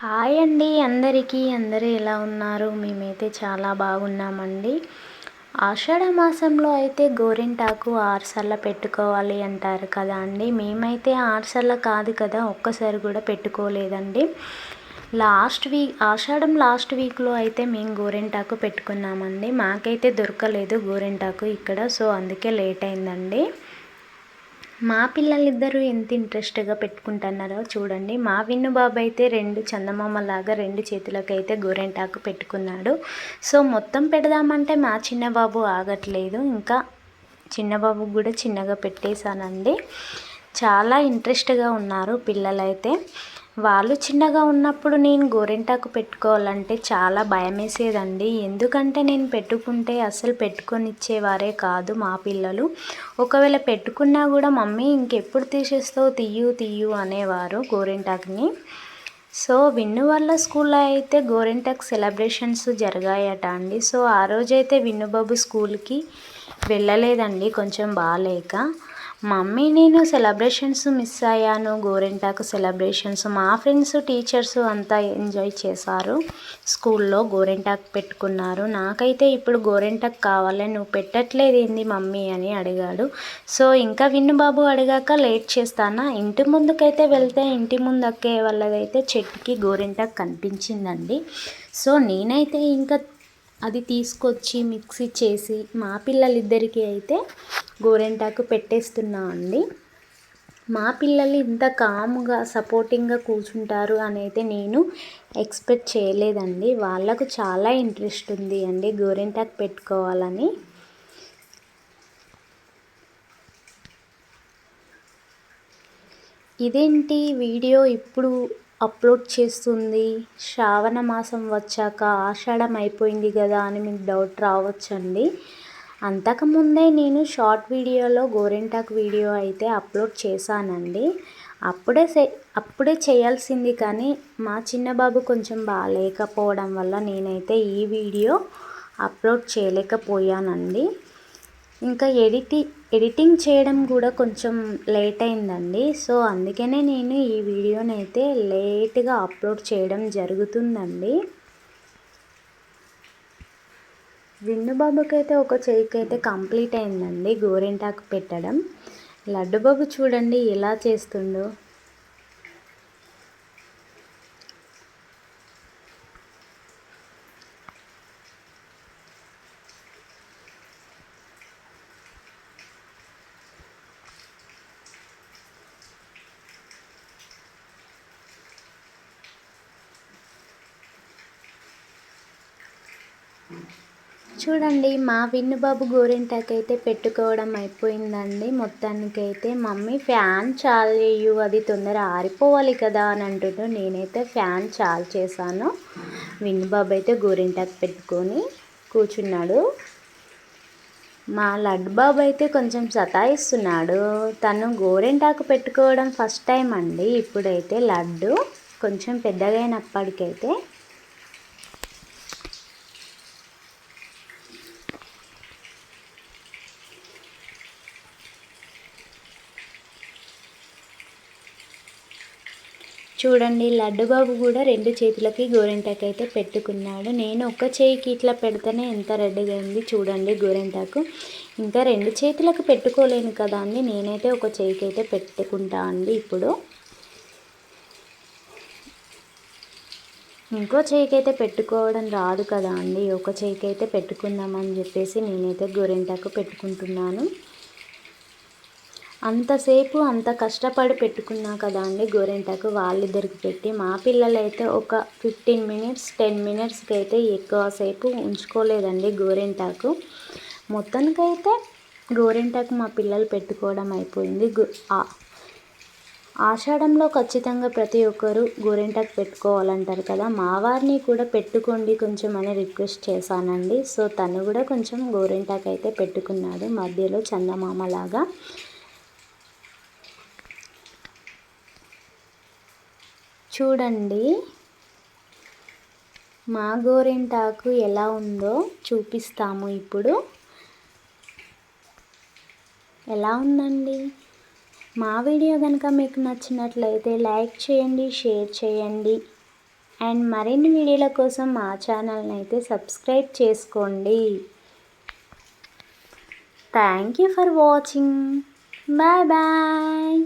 Hi అండి అందరికీ. అందరూ ఎలా ఉన్నారు? మేమైతే చాలా బాగున్నామండి. ఆషాఢ మాసంలో అయితే గోరింటాకు ఆరుసార్ల పెట్టుకోవాలి అంటారు కదా అండి. మేమైతే ఆరుసార్ల కాదు కదా ఒక్కసారి కూడా పెట్టుకోలేదండి. లాస్ట్ వీక్ ఆషాఢం లాస్ట్ వీక్లో అయితే మేము గోరింటాకు పెట్టుకున్నామండి. మాకైతే దొరకలేదు గోరింటాకు ఇక్కడ సో అందుకే లేట్ అయిందండి. మా పిల్లలిద్దరూ ఎంత ఇంట్రెస్ట్గా పెట్టుకుంటున్నారో చూడండి. మా విన్ను బాబు అయితే రెండు చందమామ లాగా రెండు చేతులకైతే గోరెంటాకు పెట్టుకున్నాడు. సో మొత్తం పెడదామంటే మా చిన్న బాబు ఆగట్లేదు. ఇంకా చిన్నబాబు కూడా చిన్నగా పెట్టేశానండి. చాలా ఇంట్రెస్ట్గా ఉన్నారు పిల్లలైతే. వాళ్ళు చిన్నగా ఉన్నప్పుడు నేను గోరింటాకు పెట్టుకోవాలంటే చాలా భయం వేసేదండి ఎందుకంటే నేను పెట్టుకుంటే అసలు పెట్టుకొని ఇచ్చేవారే కాదు మా పిల్లలు. ఒకవేళ పెట్టుకున్నా కూడా మమ్మీ ఇంకెప్పుడు తీసేస్తావు? తీయు తీయు అనేవారు గోరింటాకుని. సో విన్ను వాళ్ళ స్కూల్లో అయితే గోరింటాక్ సెలబ్రేషన్స్ జరిగాయట అండి. సో ఆ రోజైతే విన్నుబాబు స్కూల్కి వెళ్ళలేదండి కొంచెం బాగాలేక. మమ్మీ నేను సెలబ్రేషన్స్ మిస్ అయ్యాను. గోరింటాకు సెలబ్రేషన్స్ మా ఫ్రెండ్స్ టీచర్స్ అంతా ఎంజాయ్ చేశారు. స్కూల్లో గోరింటాకు పెట్టుకున్నారు. నాకైతే ఇప్పుడు గోరింటాకు కావాలి నువ్వు పెట్టట్లేదు ఏంది మమ్మీ అని అడిగాడు. సో ఇంకా విన్ను బాబు అడిగాక లేట్ చేస్తానా? ఇంటి ముందుకైతే వెళ్తే ఇంటి ముందు అక్కే వాళ్ళదైతే చెట్టుకి గోరింటాకు కనిపించిందండి. సో నేనైతే ఇంకా అది తీసుకొచ్చి మిక్సీ చేసి మా పిల్లలిద్దరికీ అయితే గోరెంటాకు పెట్టేస్తున్నా అండి. మా పిల్లలు ఇంత కాముగా సపోర్టింగ్గా కూర్చుంటారు అనైతే నేను ఎక్స్పెక్ట్ చేయలేదండి. వాళ్ళకు చాలా ఇంట్రెస్ట్ ఉంది అండి గోరెంటాకు పెట్టుకోవాలని. ఇదేంటి వీడియో ఇప్పుడు అప్లోడ్ చేస్తుంది? శ్రావణ మాసం వచ్చాక ఆషాఢం అయిపోయింది కదా అని మీకు డౌట్ రావచ్చండి. అంతకుముందే నేను షార్ట్ వీడియోలో గోరింటాకు వీడియో అయితే అప్లోడ్ చేశానండి. అప్పుడే అప్పుడే చేయాల్సింది కానీ మా చిన్నబాబు కొంచెం బాగాలేకపోవడం వల్ల నేనైతే ఈ వీడియో అప్లోడ్ చేయలేకపోయానండి. ఇంకా ఎడిటి ఎడిటింగ్ చేయడం కూడా కొంచెం లేట్ అయిందండి. సో అందుకనే నేను ఈ వీడియోని అయితే లేట్గా అప్లోడ్ చేయడం జరుగుతుందండి. విన్నుబాబుకి అయితే ఒక చేయికి అయితే కంప్లీట్ అయిందండి గోరింటాకు పెట్టడం. లడ్డుబాబు చూడండి ఎలా చేస్తుండో. చూడండి మా విన్నుబాబు గోరింటాకు అయితే పెట్టుకోవడం అయిపోయిందండి. మొత్తానికైతే మమ్మీ ఫ్యాన్ చాల్ చేయు అది తొందర ఆరిపోవాలి కదా అని అంటుండ్రు నేనైతే ఫ్యాన్ చాల్ చేశాను విన్నుబాబు అయితే గోరింటాకు పెట్టుకొని కూర్చున్నాడు. మా లడ్డు బాబు అయితే కొంచెం సతాయిస్తున్నాడు. తను గోరింటాకు పెట్టుకోవడం ఫస్ట్ టైం అండి. ఇప్పుడైతే లడ్డు కొంచెం పెద్దగైనప్పటికైతే చూడండి లడ్డుబాబు కూడా రెండు చేతులకి గోరింటాకు అయితే పెట్టుకున్నాడు. నేను ఒక చేయికి ఇట్లా పెడితేనే ఎంత రెడ్డిగా అయింది చూడండి గోరింటాకు. ఇంకా రెండు చేతులకు పెట్టుకోలేను కదా అండి నేనైతే ఒక చేయికి అయితే పెట్టుకుంటా అండి ఇప్పుడు. ఇంకో చేయికి అయితే పెట్టుకోవడం రాదు కదా అండి ఒక చేయికి అయితే పెట్టుకుందామని చెప్పేసి నేనైతే గోరింటాకు పెట్టుకుంటున్నాను. అంతసేపు అంత కష్టపడి పెట్టుకున్నా కదా అండి గోరింటాకు. వాళ్ళిద్దరికి పెట్టి మా పిల్లలైతే ఒక ఫిఫ్టీన్ మినిట్స్ టెన్ మినిట్స్కి అయితే ఎక్కువసేపు ఉంచుకోలేదండి గోరింటాకు. మొత్తానికైతే గోరింటాకు మా పిల్లలు పెట్టుకోవడం అయిపోయింది. ఆషాఢంలో ఖచ్చితంగా ప్రతి ఒక్కరు గోరింటాకు పెట్టుకోవాలంటారు కదా. మా వారిని కూడా పెట్టుకోండి కొంచెం అని రిక్వెస్ట్ చేశానండి. సో తను కూడా కొంచెం గోరింటాకు అయితే పెట్టుకున్నాడు. మధ్యలో చందమామలాగా చూడండి. మా గోరింటాకు ఎలా ఉందో చూపిస్తాము ఇప్పుడు. ఎలా ఉందండి? మా వీడియో కనుక మీకు నచ్చినట్లయితే లైక్ చేయండి షేర్ చేయండి. అండ్ మరిన్ని వీడియోల కోసం మా ఛానల్ని అయితే సబ్స్క్రైబ్ చేసుకోండి. Thank you for watching. Bye bye.